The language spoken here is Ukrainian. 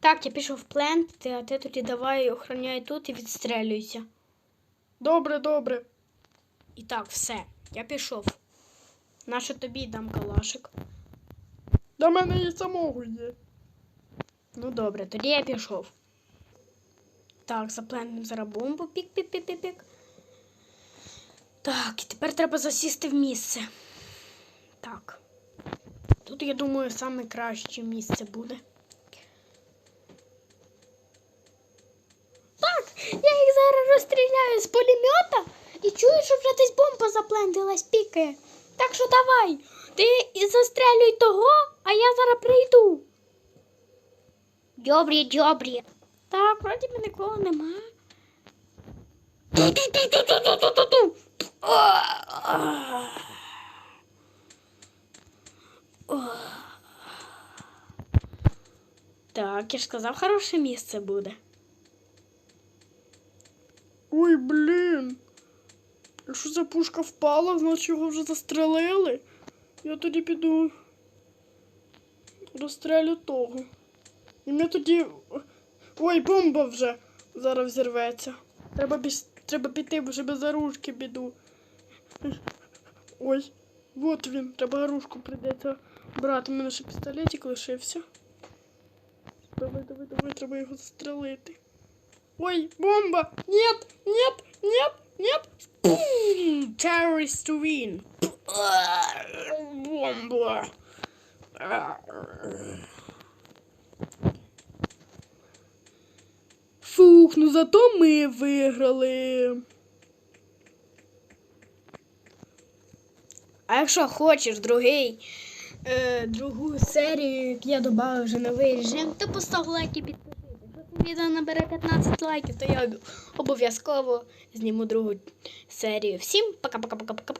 Так, я пішов в плент, а ти тоді давай охороняй тут і відстрелюйся. Добре, добре. І так, все, я пішов. Наше тобі дам калашик. До мене і самого є. Ну добре, тоді я пішов. Так, заплентнем зараз бомбу. Пік-пік-пік-пік-пік. Так, і тепер треба засісти в місце. Так. Тут, я думаю, саме краще місце буде. Так, я їх розстріляю з пулемета і чую, що вже десь бомба заплентилась, пікає. Так що давай, ти застрелюй того, а я зараз прийду. Добрі, добрі. Так, вроді би нікого нема. Так, я ж сказав, хороше місце буде. Ой, блін. Якщо ця пушка впала, значить його вже застрелили. Я тоді піду. Розстрелю того. І ми тоді. Ой, бомба вже зараз взірветься. Треба біс... Треба піти, бо вже без оружки біду. Ой, от він, треба оружку прийдеться брати. У мене ще пістолетик лишився. Давай, давай, давай, треба його застрелити. Ой, бомба! Нет, нет, нет, нет! Бум! Terrorist to win! Бомба! Фух, ну зато ми виграли. А якщо хочеш другий, е, другу серію, як я додав вже новий режим, то постав лайк і підпишись. Відео набере 15 лайків, то я обов'язково зніму другу серію. Всім пока-пока-пока-пока.